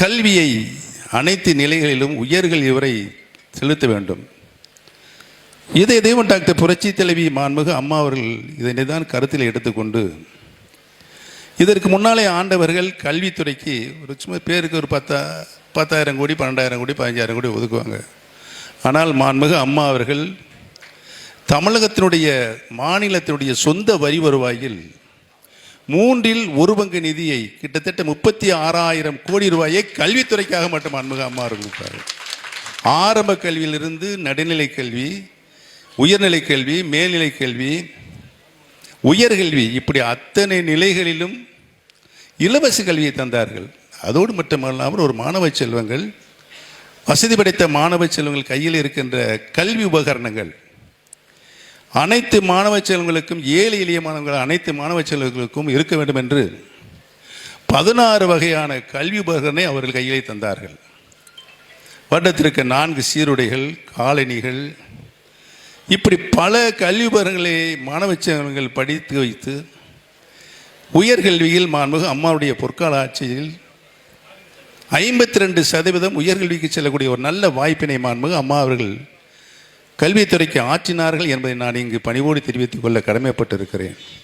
கல்வியை அனைத்து நிலைகளிலும் உயர்கள் இவரை செலுத்த வேண்டும். இதை தெய்வம் டாக்டர் புரட்சி தலைவி மாண்புக அம்மா அவர்கள் இதனை தான் கருத்தில் எடுத்துக்கொண்டு இதற்கு முன்னாலே ஆண்டவர்கள் கல்வித்துறைக்கு ஒரு சும்மா பேருக்கு ஒரு பத்தா பத்தாயிரம் கோடி பன்னெண்டாயிரம் கோடி பதினஞ்சாயிரம் கோடி ஒதுக்குவாங்க. ஆனால் மாண்புக அம்மா அவர்கள் தமிழகத்தினுடைய மாநிலத்தினுடைய சொந்த வரி வருவாயில் மூன்றில் ஒரு பங்கு நிதியை கிட்டத்தட்ட முப்பத்தி ஆறாயிரம் கோடி ரூபாயை கல்வித்துறைக்காக மட்டும் அன்முக அம்மா அவர்கள் ஆரம்ப கல்வியிலிருந்து நடுநிலை கல்வி உயர்நிலை கல்வி மேல்நிலை கல்வி உயர்கல்வி இப்படி அத்தனை நிலைகளிலும் இலவச கல்வியை தந்தார்கள். அதோடு மட்டுமல்லாமல் ஒரு மாணவ செல்வங்கள் வசதி படைத்த மாணவ செல்வங்கள் கையில் இருக்கின்ற கல்வி உபகரணங்கள் அனைத்து மாணவ செல்வங்களுக்கும் ஏழை எளிய மாணவர்கள் அனைத்து மாணவ செல்வங்களுக்கும் இருக்க வேண்டும் என்று பதினாறு வகையான கல்வி உபகரணை அவர்கள் கையிலே தந்தார்கள். வருடத்திற்கு நான்கு சீருடைகள் காலணிகள். இப்படி பல கல்வி உபகரணங்களை மாணவ செல்வங்கள் படித்து வைத்து உயர்கல்வியில் மாண்புக அம்மாவுடைய பொற்கால ஆட்சியில் ஐம்பத்தி ரெண்டு சதவீதம் உயர்கல்விக்கு செல்லக்கூடிய ஒரு நல்ல வாய்ப்பினை மாண்புக அம்மா அவர்கள் கல்வித்துறைக்கு ஆற்றினார்கள் என்பதை நான் இங்கு பணிவோடு தெரிவித்துக் கொள்ள கடமைப்பட்டிருக்கிறேன்.